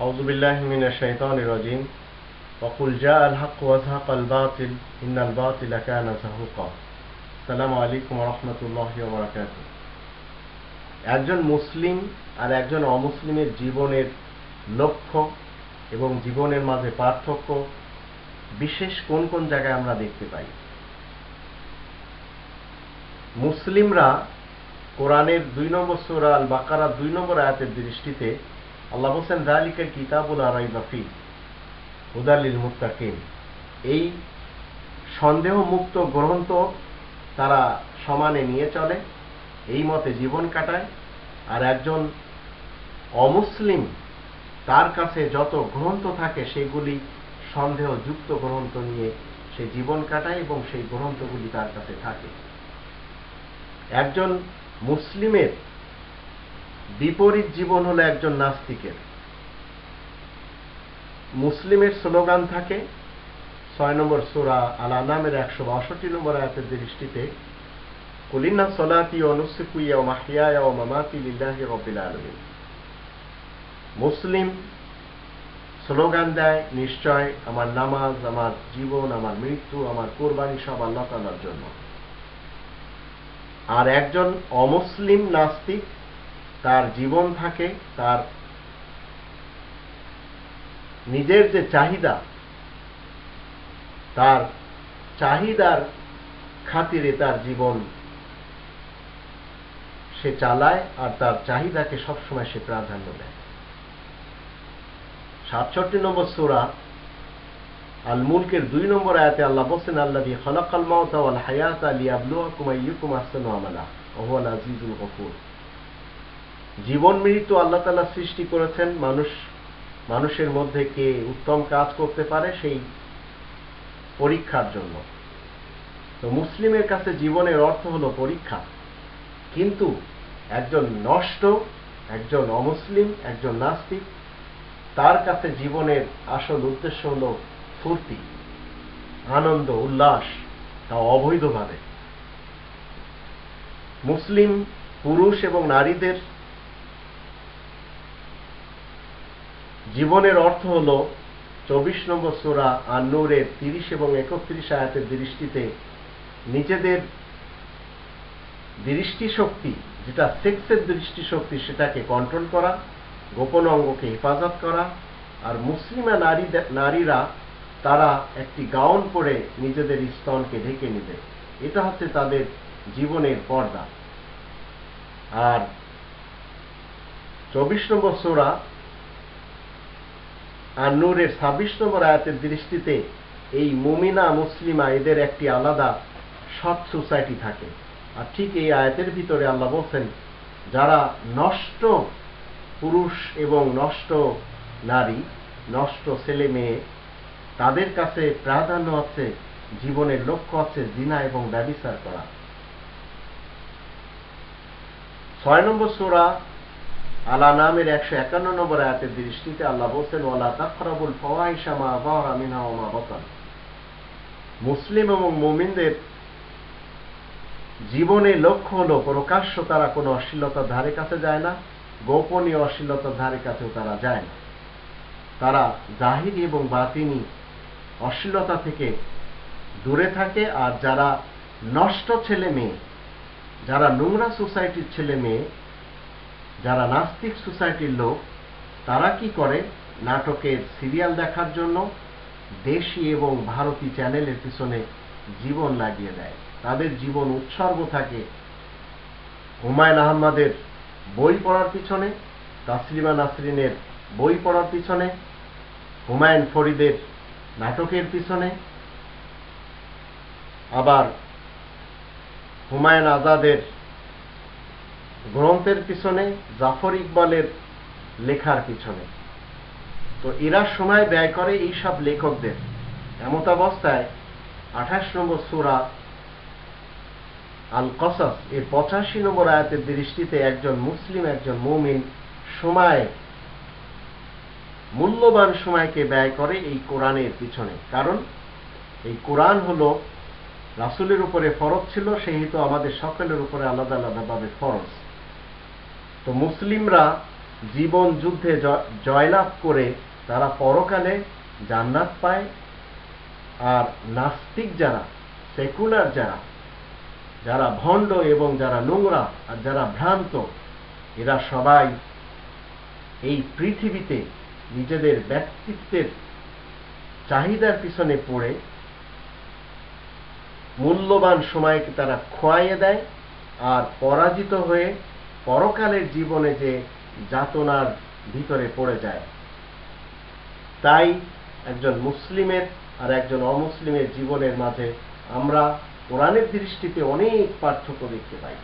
أعوذ بالله من الشيطان الرجيم وقل جاء الحق وزهق الباطل إن الباطل كان زهوقا السلام عليكم ورحمة الله وبركاته একজন মুসলিম আর একজন অমুসলিমের জীবনের লক্ষ্য এবং জীবনের মাঝে পার্থক্য বিশেষ কোন কোন জায়গায় আমরা দেখতে পাই মুসলিমরা কোরআনের দুই নম্বর সুরা আল বাকারা দুই নম্বর আয়াতের দৃষ্টিতে আল্লাহ হোসেন জালিকের কিতাবুল আরাই বাফি হুদালিল মুত্তাকিম এই সন্দেহ মুক্ত গ্রন্থ তারা সমানে নিয়ে চলে, এই মতে জীবন কাটায়, আর একজন অমুসলিম তার কাছে যত গ্রন্থ থাকে সেগুলি সন্দেহযুক্ত গ্রন্থ নিয়ে সে জীবন কাটায় এবং সেই গ্রন্থগুলি তার কাছে থাকে। একজন মুসলিমের বিপরীত জীবন হলো একজন নাস্তিকের। মুসলিমের স্লোগান থাকে, ছয় নম্বর সুরা আল আনামের একশো বাষট্টি নম্বর আয়াতের দৃষ্টিতে কুলিনা সলাতি অনুসিকুইয়া ও মাহিয়া ও মামাতি লিল্লাহি রব্বিল আলমিন। মুসলিম স্লোগান দেয়, নিশ্চয় আমার নামাজ, আমার জীবন, আমার মৃত্যু, আমার কোরবানি সব আল্লাহ তালার জন্য। আর একজন অমুসলিম নাস্তিক তার জীবন থাকে, তার নিজের যে চাহিদা, তার চাহিদার খাতিরে তার জীবন সে চালায় আর তার চাহিদাকে সবসময় সে প্রাধান্য দেয়। সাতষট্টি নম্বর সোরা আল মুলকের দুই নম্বর আয়াতে আল্লাহ বসেন আল্লাহ দিয়ে খলাকাল মাউতা ওয়াল হায়াত আলী আবলুয়াকুম আইয়ুকুম আহসানু আমালা, ওহুয়াল আজিজুল গফুর। জীবন মৃত্যু আল্লাহ তাআলা সৃষ্টি করেছেন, মানুষ, মানুষের মধ্যে কে উত্তম কাজ করতে পারে সেই পরীক্ষার জন্য। তো মুসলিমের কাছে জীবনের অর্থ হলো পরীক্ষা। কিন্তু একজন নষ্ট, একজন অমুসলিম, একজন নাস্তিক, তার কাছে জীবনের আসল উদ্দেশ্য হল ফুর্তি, আনন্দ, উল্লাস, তা অবৈধভাবে। মুসলিম, পুরুষ এবং নারীদের জীবনের অর্থ হল চব্বিশ নম্বর সোরা আর নূরের তিরিশ এবং একত্রিশ আয়াতের দৃষ্টিতে নিজেদের দৃষ্টিশক্তি, যেটা সেক্সের দৃষ্টিশক্তি, সেটাকে কন্ট্রোল করা, গোপন অঙ্গকে হেফাজত করা, আর মুসলিমা নারী নারীরা, তারা একটি গাউন পরে নিজেদের স্তনকে ঢেকে নিবে। এটা হচ্ছে তাদের জীবনের পর্দা। আর চব্বিশ নম্বর সোরা আর নূরের ছাব্বিশ নম্বর আয়াতের দৃষ্টিতে এই মুমিনা মুসলিমা, এদের একটি আলাদা সৎ সোসাইটি থাকে। আর ঠিক এই আয়াতের ভিতরে আল্লাহ বলছেন, যারা নষ্ট পুরুষ এবং নষ্ট নারী, নষ্ট ছেলে মেয়ে, তাদের কাছে প্রাধান্য হচ্ছে জীবনের লক্ষ্য হচ্ছে জিনা এবং ব্যবিচার করা। ছয় নম্বর সোরা আলা নামের একশো একান্ন নম্বর আয়াতের দৃষ্টিতে আল্লাহ বলছেন, ওয়ালা তাকরাবুল ফওয়াইশামা আবাহরা মিনহা ওমা বতান। মুসলিম এবং মুমিনদের জীবনে লক্ষ্য হলো, প্রকাশ্য তারা কোনো অশ্লীলতার ধারে কাছে যায় না, গোপনীয় অশ্লীলতার ধারে কাছেও তারা যায় না। তারা জাহিরি এবং বাতিনি অশ্লীলতা থেকে দূরে থাকে আর যারা নষ্ট ছেলে মেয়ে, যারা নোংরা সোসাইটির ছেলে মেয়ে যারা নাস্তিক সোসাইটির লোক, তারা কি করে নাটকের সিরিয়াল দেখার জন্য দেশি এবং ভারতী চ্যানেলের পিছনে জীবন লাগিয়ে দেয়? তাদের জীবন উৎসর্গ থাকে হুমায়ুন আহমদের বই পড়ার পিছনে, তাসলিমা নাসরিনের বই পড়ার পিছনে, হুমায়ুন ফরিদের নাটকের পিছনে। আবার হুমায়ুন আজাদের গ্রন্থের পিছনে জাফর ইকবালের লেখার পিছনে। তো এরা সময় ব্যয় করে এই সব লেখকদের। এমত অবস্থায় আঠাশ নম্বর সুরা আল কসাস এর পঁচাশি নম্বর আয়াতের দৃষ্টিতে একজন মুসলিম, একজন মৌমিন সময় মূল্যবান সময়কে ব্যয় করে এই কোরআনের পিছনে। কারণ এই কোরআন হলো রাসুলের উপরে ফরজ ছিল, সেহেতু আমাদের সকলের উপরে আলাদা আলাদাভাবে ফরজ। তো মুসলিমরা জীবন যুদ্ধে জয়লাভ করে তারা পরকালে জান্নাত পায় আর নাস্তিক যারা সেকুলার যারা যারা ভণ্ড এবং যারা নোংরা আর যারা ভ্রান্ত, এরা সবাই এই পৃথিবীতে নিজেদের ব্যক্তিত্বের চাহিদার পিছনে পড়ে। মূল্যবান সময়কে তারা খোয়াইয়ে দেয় আর পরাজিত হয়ে পরকালের জীবনে যে যাতনার ভিতরে পড়ে যায়, তাই একজন মুসলিমের আর একজন অমুসলিমের জীবনের মাঝে আমরা কোরআনের দৃষ্টিতে অনেক পার্থক্য দেখতে পাই।